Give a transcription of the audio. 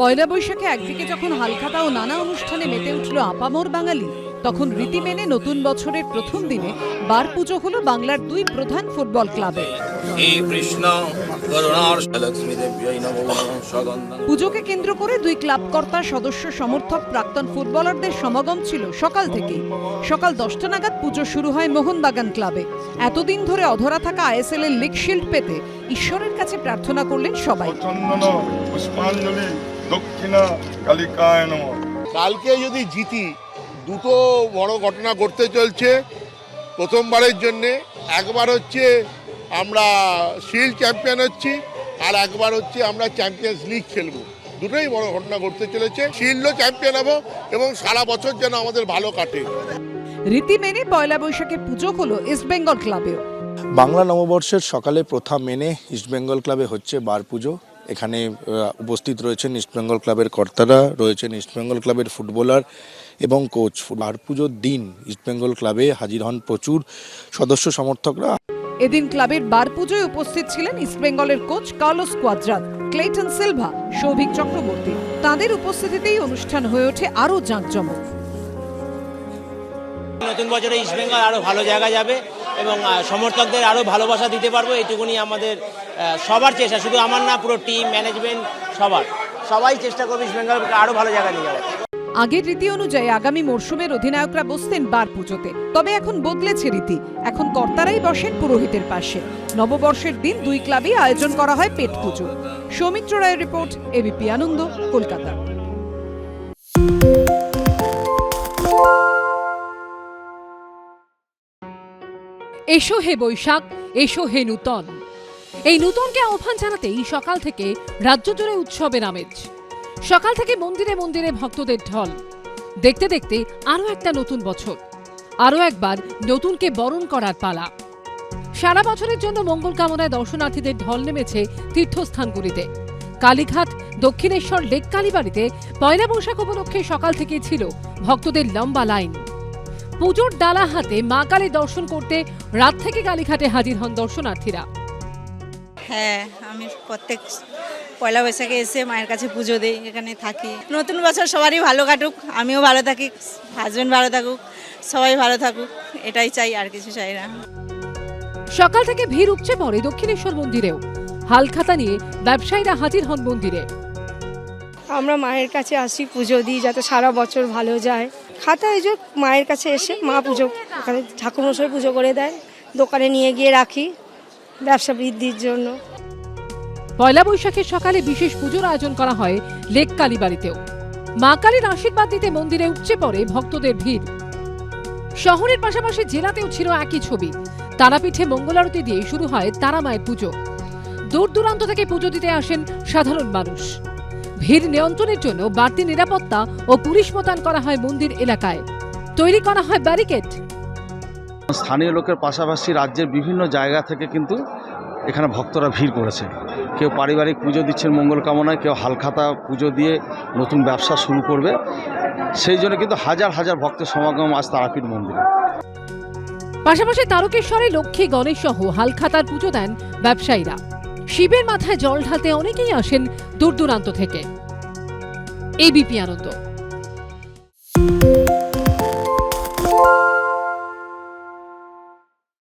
পয়লা বৈশাখে একদিকে যখন হালখাতা ও নানা অনুষ্ঠানে মেতে উঠল আপামর বাঙালি তখন রীতি মেনে নতুন বছরের প্রথম দিনে বার পুজো হলো বাংলার দুই প্রধান ফুটবল ক্লাবে পুজোকে কেন্দ্র করে দুই ক্লাব কর্তা সদস্য সমর্থক প্রাক্তন ফুটবলারদের সমাগম ছিল সকাল থেকে। সকাল দশটা নাগাদ পুজো শুরু হয় মোহনবাগান ক্লাবে। এতদিন ধরে অধরা থাকা আইএসএল এর লিগ শিল্ড পেতে ঈশ্বরের কাছে প্রার্থনা করলেন সবাই। দক্ষিণা কালিকায় নম। কালকে যদি জিতি দুটো বড় ঘটনা ঘটতে চলছে প্রথমবারের জন্যে। একবার হচ্ছে আমরা শিল্ড চ্যাম্পিয়ন হচ্ছি আর একবার হচ্ছে আমরা চ্যাম্পিয়ন্স লিগ খেলব। দুটোই বড় ঘটনা ঘটতে চলেছে। শিল্ড চ্যাম্পিয়ন হব এবং সারা বছর যেন আমাদের ভালো কাটে। রীতি মেনে পয়লা বৈশাখে পুজো হলো ইস্টবেঙ্গল ক্লাবেও বাংলা নববর্ষের সকালে প্রথা মেনে ইস্টবেঙ্গল ক্লাবে হচ্ছে বার পুজো। এখানে উপস্থিত রয়েছেন ইস্টবেঙ্গল ক্লাবের কর্তারা রয়েছেন ইস্টবেঙ্গল ক্লাবের ফুটবলার এবং কোচ বার পুজোর দিন ইস্টবেঙ্গল ক্লাবে হাজির হন প্রচুর সদস্য সমর্থকরা। এদিন ক্লাবের বার পুজোয় উপস্থিত ছিলেন ইস্টবেঙ্গলের coach Carlos Cuadrat Cleiton Silva Souvik Chakraborty তাদের উপস্থিতিতেই অনুষ্ঠান হয়ে ওঠে আরও জাঁকজমক। নতুন বছরে ইস্টবেঙ্গল আরও ভালো জায়গা যাবে এবং সমর্থকদের আরও ভালোবাসা দিতে পারব এইটুকুনি আমাদের সবার চেষ্টা, শুধু আমার না, পুরো টিম ম্যানেজমেন্ট সবার। সবাই চেষ্টা করবে ইস্টবেঙ্গলকে আরও ভালো জায়গা নিয়ে যাওয়ার। আগের রীতি অনুযায়ী আগামী মরশুমের অধিনায়করা বসতেন বার পুজোতে। তবে এখন বদলেছে রীতি। এখন কর্তারাই বসেন পুরোহিতের পাশে। নববর্ষের দিন দুই ক্লাবেই আয়োজন করা হয় পেট পুজো। সৌমিত্র রায়ের রিপোর্ট এবিপি আনন্দ, কলকাতা। এসো হে বৈশাখ, এসো হে নূতন। এই নূতনকে আহ্বান জানাতেই সকাল থেকে রাজ্য জুড়ে উৎসবের আমেজ। সকাল থেকে মন্দিরে মন্দিরে ভক্তদের ঢল। দেখতে দেখতে আরও একটা নতুন বছর। আরও একবার নতুনকে বরণ করার পালা। সারা বছরের জন্য মঙ্গল কামনায় দর্শনার্থীদের ঢল নেমেছে তীর্থস্থানগুলিতে। কালীঘাট, দক্ষিণেশ্বর, লেক কালীবাড়িতে পয়লা বৈশাখ উপলক্ষে সকাল থেকে ছিল ভক্তদের লম্বা লাইন। পুজোর ডালা হাতে মা কালী দর্শন করতে রাত থেকে কালীঘাটে হাজির হন দর্শনার্থীরা। হ্যাঁ আমি প্রত্যেক পয়লা বৈশাখে এসে মায়ের কাছে পুজো দিই এখানে থাকি। নতুন বছর সবারই ভালো কাটুক আমিও ভালো থাকি হাজব্যান্ড ভালো থাকুক সবাই ভালো থাকুক এটাই চাই আর কিছু চাই না। সকাল থেকে ভিড় উপচে পড়ে দক্ষিণেশ্বর মন্দিরেও। হালখাতা নিয়ে ব্যবসায়ীরা হাজির হন মন্দিরে। আমরা মায়ের কাছে আসি পুজো দিই যাতে সারা বছর ভালো যায়। খাতায় যে মায়ের কাছে এসে মা পুজো ওখানে ঠাকুরমশাই পুজো করে দেয় দোকানে নিয়ে গিয়ে রাখি। ব্যবসা বৃদ্ধির জন্য। পয়লা বৈশাখের সকালে বিশেষ পুজোর আয়োজন করা হয় লেক কালীবাড়িতেও। মা কালীর আশীর্বাদ দিতে মন্দিরে উপচে পড়ে ভক্তদের ভিড়। শহরের পাশাপাশি জেলাতেও ছিল একই ছবি। তারাপীঠে মঙ্গলারতি দিয়ে শুরু হয় তারা মায়ের পুজো। দূর দূরান্ত থেকে পুজো দিতে আসেন সাধারণ মানুষ। ভিড় নিয়ন্ত্রণের জন্য বাড়তি নিরাপত্তা ও পুলিশ মোতায়েন করা হয় মন্দির এলাকায়। তৈরি করা হয় ব্যারিকেড। স্থানীয় লোকের পাশাপাশি রাজ্যের বিভিন্ন জায়গা থেকে কিন্তু এখানে ভক্তরা ভিড় করেছে। কেউ পারিবারিক পুজো দিচ্ছেন মঙ্গল কামনায়, কেউ হালখাতা পুজো দিয়ে নতুন ব্যবসা শুরু করবে। সেই জন্য কিন্তু হাজার হাজার ভক্তের সমাগম আজ তারাপীঠ মন্দিরে। পাশাপাশি তারকেশ্বরে লক্ষ্মী গণেশ সহ হালখাতার পুজো দেন ব্যবসায়ীরা। শিবের মাথায় জল ঢালতে অনেকেই আসেন দূর দূরান্ত থেকে। এবিপি আনন্দ।